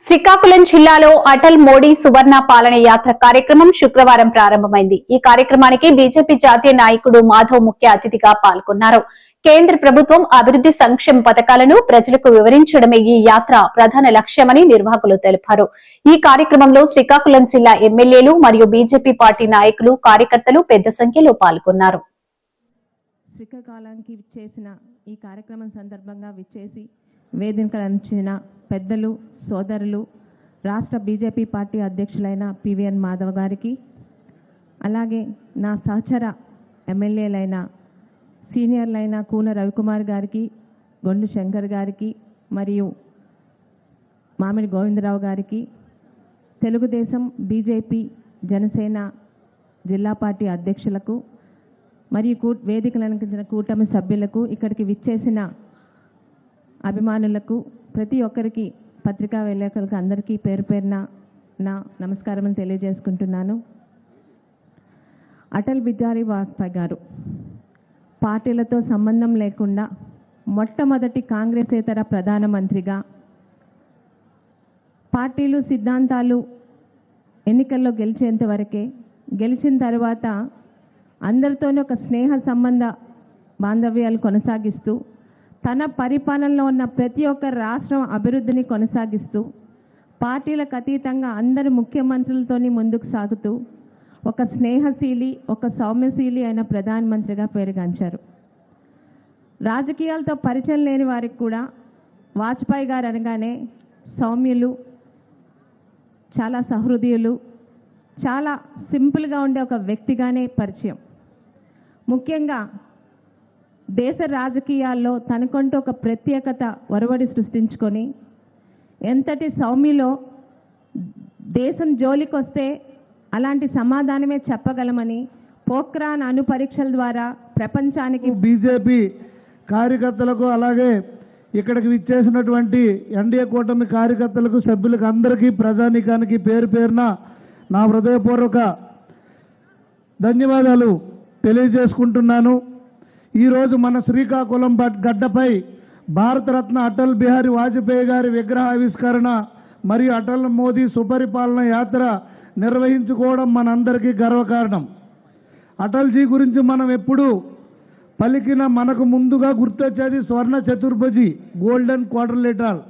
శ్రీకాకుళం జిల్లాలో అటల్ మోడీ సువర్ణ పాలన యాత్ర కార్యక్రమం శుక్రవారం ప్రారంభమైంది. ఈ కార్యక్రమానికి బీజేపీ జాతీయ నాయకుడు మాధవ్ ముఖ్య అతిథిగా పాల్గొన్నారు. కేంద్ర ప్రభుత్వం అభివృద్ధి సంక్షేమ పథకాలను ప్రజలకు వివరించడమే ఈ యాత్ర ప్రధాన లక్ష్యమని నిర్వాహకులు తెలిపారు. ఈ కార్యక్రమంలో శ్రీకాకుళం జిల్లా ఎమ్మెల్యేలు మరియు బీజేపీ పార్టీ నాయకులు కార్యకర్తలు పెద్ద సంఖ్యలో పాల్గొన్నారు. శ్రీకాకుళానికి విచ్చేసిన ఈ కార్యక్రమం సందర్భంగా విచ్చేసి వేదికలు అందించిన పెద్దలు సోదరులు రాష్ట్ర బీజేపీ పార్టీ అధ్యక్షులైన పివిఎన్ మాధవ్ గారికి అలాగే నా సహచర ఎమ్మెల్యేలైన సీనియర్లైన కూన రవికుమార్ గారికి గొండు శంకర్ గారికి మరియు మామిడి గోవిందరావు గారికి తెలుగుదేశం బీజేపీ జనసేన జిల్లా పార్టీ అధ్యక్షులకు మరియు కూ వేదికలు అలంకరించిన కూటమి సభ్యులకు ఇక్కడికి విచ్చేసిన అభిమానులకు ప్రతి ఒక్కరికి పత్రికా విలేకరులకు అందరికీ పేరు పేరున నా నమస్కారం తెలియజేసుకుంటున్నాను. అటల్ బిహారీ వాజ్పేయి గారు పార్టీలతో సంబంధం లేకుండా మొట్టమొదటి కాంగ్రెసేతర ప్రధానమంత్రిగా పార్టీలు సిద్ధాంతాలు ఎన్నికల్లో గెలిచేంత వరకే గెలిచిన తర్వాత అందరితోనే ఒక స్నేహ సంబంధ బాంధవ్యాలు కొనసాగిస్తూ తన పరిపాలనలో ఉన్న ప్రతి ఒక్క రాష్ట్రం అభివృద్ధిని కొనసాగిస్తూ పార్టీలకు అతీతంగా అందరి ముఖ్యమంత్రులతోని ముందుకు సాగుతూ ఒక స్నేహశీలి ఒక సౌమ్యశీలి అయిన ప్రధానమంత్రిగా పేరుగాంచారు. రాజకీయాలతో పరిచయం లేని వారికి కూడా వాజ్పేయి గారు అనగానే సౌమ్యులు చాలా సహృదయులు చాలా సింపుల్గా ఉండే ఒక వ్యక్తిగానే పరిచయం. ముఖ్యంగా దేశ రాజకీయాల్లో తనకంటూ ఒక ప్రత్యేకత ఒరవడి సృష్టించుకొని ఎంతటి సౌమ్యలో దేశం జోలికొస్తే అలాంటి సమాధానమే చెప్పగలమని పోఖ్రాన్ అణు పరీక్షల ద్వారా ప్రపంచానికి బీజేపీ కార్యకర్తలకు అలాగే ఇక్కడికి విచ్చేసినటువంటి ఎన్డీఏ కూటమి కార్యకర్తలకు సభ్యులకు అందరికీ ప్రజానీకానికి పేరు పేరున నా హృదయపూర్వక ధన్యవాదాలు తెలియజేసుకుంటున్నాను. ఈరోజు మన శ్రీకాకుళం గడ్డపై భారతరత్న అటల్ బిహారీ వాజ్పేయి గారి విగ్రహ ఆవిష్కరణ మరియు అటల్ మోదీ సుపరిపాలన యాత్ర నిర్వహించుకోవడం మనందరికీ గర్వకారణం. అటల్జీ గురించి మనం ఎప్పుడు పలికిన మనకు ముందుగా గుర్తొచ్చేది స్వర్ణ చతుర్భుజి గోల్డెన్ క్వార్టర్లేటాల్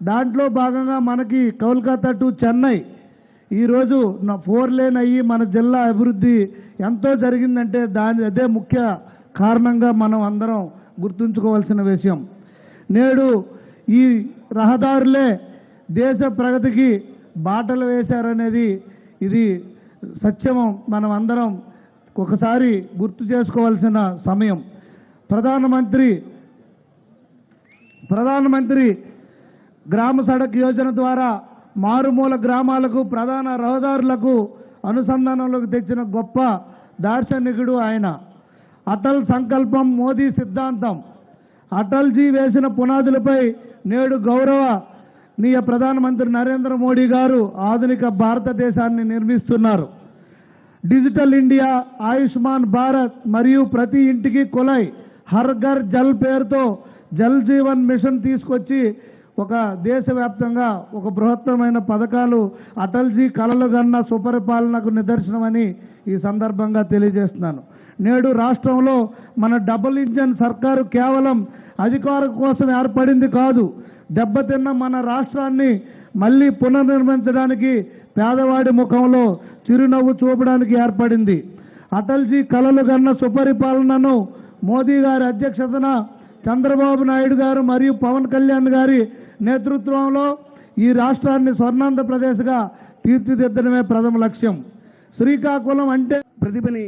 దాంట్లో భాగంగా మనకి కోల్కతా టు చెన్నై. ఈరోజు నా ఫోర్ లేన్ అయ్యి మన జిల్లా అభివృద్ధి ఎంతో జరిగిందంటే దాని అదే ముఖ్య కారణంగా మనం అందరం గుర్తుంచుకోవాల్సిన విషయం. నేడు ఈ రహదారులే దేశ ప్రగతికి బాటలు వేశారనేది ఇది సత్యమం. మనం అందరం ఒకసారి గుర్తు చేసుకోవాల్సిన సమయం. ప్రధానమంత్రి ప్రధానమంత్రి గ్రామ సడక్ యోజన ద్వారా మారుమూల గ్రామాలకు ప్రధాన రహదారులకు అనుసంధానంలోకి తెచ్చిన గొప్ప దార్శనికుడు ఆయన. అటల్ సంకల్పం మోదీ సిద్ధాంతం. అటల్జీ వేసిన పునాదులపై నేడు గౌరవ నీయ ప్రధానమంత్రి నరేంద్ర మోడీ గారు ఆధునిక భారతదేశాన్ని నిర్మిస్తున్నారు. డిజిటల్ ఇండియా ఆయుష్మాన్ భారత్ మరియు ప్రతి ఇంటికి కులై హర్ ఘర్ జల్ పేరుతో జల్ జీవన్ మిషన్ తీసుకొచ్చి ఒక దేశవ్యాప్తంగా ఒక బృహత్తరమైన పథకాలు అటల్జీ కలలు గన్న సుపరిపాలనకు నిదర్శనమని ఈ సందర్భంగా తెలియజేస్తున్నాను. నేడు రాష్ట్రంలో మన డబుల్ ఇంజన్ సర్కారు కేవలం అధికారం కోసం ఏర్పడింది కాదు. దెబ్బతిన్న మన రాష్ట్రాన్ని మళ్ళీ పునర్నిర్మించడానికి పేదవాడి ముఖంలో చిరునవ్వు చూపడానికి ఏర్పడింది. అటల్జీ కలలు కన్న సుపరిపాలనను మోదీ గారి అధ్యక్షతన చంద్రబాబు నాయుడు గారు మరియు పవన్ కళ్యాణ్ గారి నేతృత్వంలో ఈ రాష్ట్రాన్ని స్వర్ణాంధ్రప్రదేశ్గా తీర్చిదిద్దడమే ప్రథమ లక్ష్యం. శ్రీకాకుళం అంటే ప్రతిభని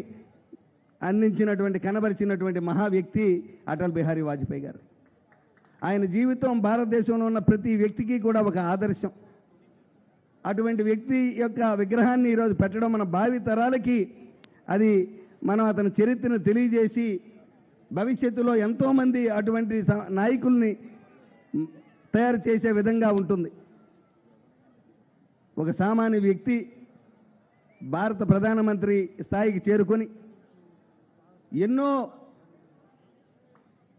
అందించినటువంటి కనబరిచినటువంటి మహా వ్యక్తి అటల్ బిహారీ వాజ్పేయి గారు. ఆయన జీవితం భారతదేశంలో ఉన్న ప్రతి వ్యక్తికి కూడా ఒక ఆదర్శం. అటువంటి వ్యక్తి యొక్క విగ్రహాన్ని ఈరోజు పెట్టడం మన భావి తరాలకి అది మనం అతని చరిత్రను తెలియజేసి భవిష్యత్తులో ఎంతోమంది అటువంటి నాయకుల్ని తయారు చేసే విధంగా ఉంటుంది. ఒక సామాన్య వ్యక్తి భారత ప్రధానమంత్రి స్థాయికి చేరుకొని ఎన్నో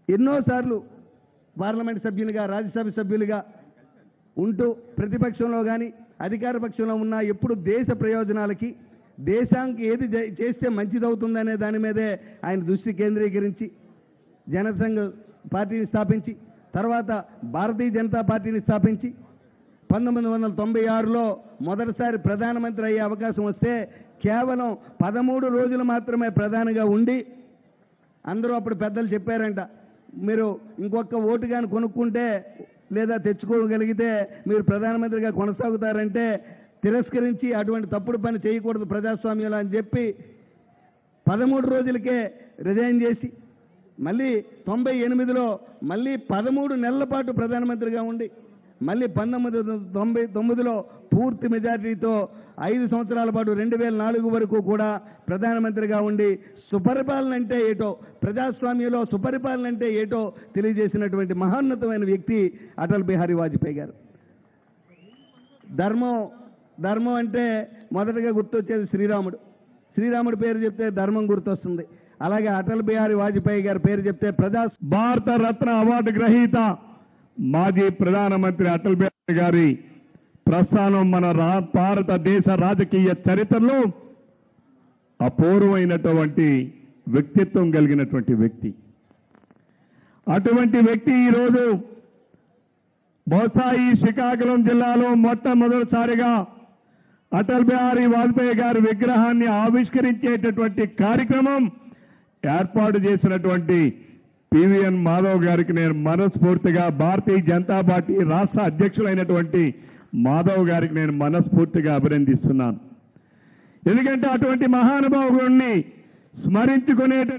ఎన్నోసార్లు పార్లమెంట్ సభ్యులుగా రాజ్యసభ సభ్యులుగా ఉంటూ ప్రతిపక్షంలో కానీ అధికార పక్షంలో ఉన్నా ఎప్పుడు దేశ ప్రయోజనాలకి దేశానికి ఏది చేస్తే మంచిదవుతుందనే దాని మీదే ఆయన దృష్టి కేంద్రీకరించి జనసంఘ పార్టీని స్థాపించి తర్వాత భారతీయ జనతా పార్టీని స్థాపించి పంతొమ్మిది వందల తొంభై ఆరులో మొదటిసారి ప్రధానమంత్రి అయ్యే అవకాశం వస్తే కేవలం పదమూడు రోజులు మాత్రమే ప్రధానిగా ఉండి అందరూ అప్పుడు పెద్దలు చెప్పారంట మీరు ఇంకొక ఓటు కానీ కొనుక్కుంటే లేదా తెచ్చుకోగలిగితే మీరు ప్రధానమంత్రిగా కొనసాగుతారంటే తిరస్కరించి అటువంటి తప్పుడు పని చేయకూడదు ప్రజాస్వామ్యంలో అని చెప్పి పదమూడు రోజులకే రిజైన్ చేసి మళ్ళీ తొంభై ఎనిమిదిలో మళ్ళీ పదమూడు నెలల పాటు ప్రధానమంత్రిగా ఉండి మళ్ళీ పంతొమ్మిది తొంభై తొమ్మిదిలో పూర్తి మెజార్టీతో ఐదు సంవత్సరాల పాటు రెండు వేల నాలుగు వరకు కూడా ప్రధానమంత్రిగా ఉండి సుపరిపాలన అంటే ఏటో ప్రజాస్వామ్యంలో సుపరిపాలన అంటే ఏటో తెలియజేసినటువంటి మహోన్నతమైన వ్యక్తి అటల్ బిహారీ వాజ్పేయి గారు. ధర్మం ధర్మం అంటే మొదటగా గుర్తొచ్చేది శ్రీరాముడు. శ్రీరాముడి పేరు చెప్తే ధర్మం గుర్తొస్తుంది. అలాగే అటల్ బిహారీ వాజ్పేయి గారి పేరు చెప్తే ప్రజా భారత రత్న అవార్డు గ్రహీత మాజీ ప్రధానమంత్రి అటల్ బిహారీ గారి ప్రస్థానం మన రా భారతదేశ రాజకీయ చరిత్రలో అపూర్వమైనటువంటి వ్యక్తిత్వం కలిగినటువంటి వ్యక్తి. అటువంటి వ్యక్తి ఈరోజు బహుశా ఈ శ్రీకాకుళం జిల్లాలో మొట్టమొదటిసారిగా అటల్ బిహారీ వాజ్పేయి గారి విగ్రహాన్ని ఆవిష్కరించేటటువంటి కార్యక్రమం ఏర్పాటు చేసినటువంటి పివిఎన్ మాధవ్ గారికి నేను మనస్ఫూర్తిగా భారతీయ జనతా పార్టీ రాష్ట్ర అధ్యక్షులైనటువంటి మాధవ్ గారికి నేను మనస్ఫూర్తిగా అభినందిస్తున్నాను. ఎందుకంటే అటువంటి మహానుభావుడిని స్మరించుకునే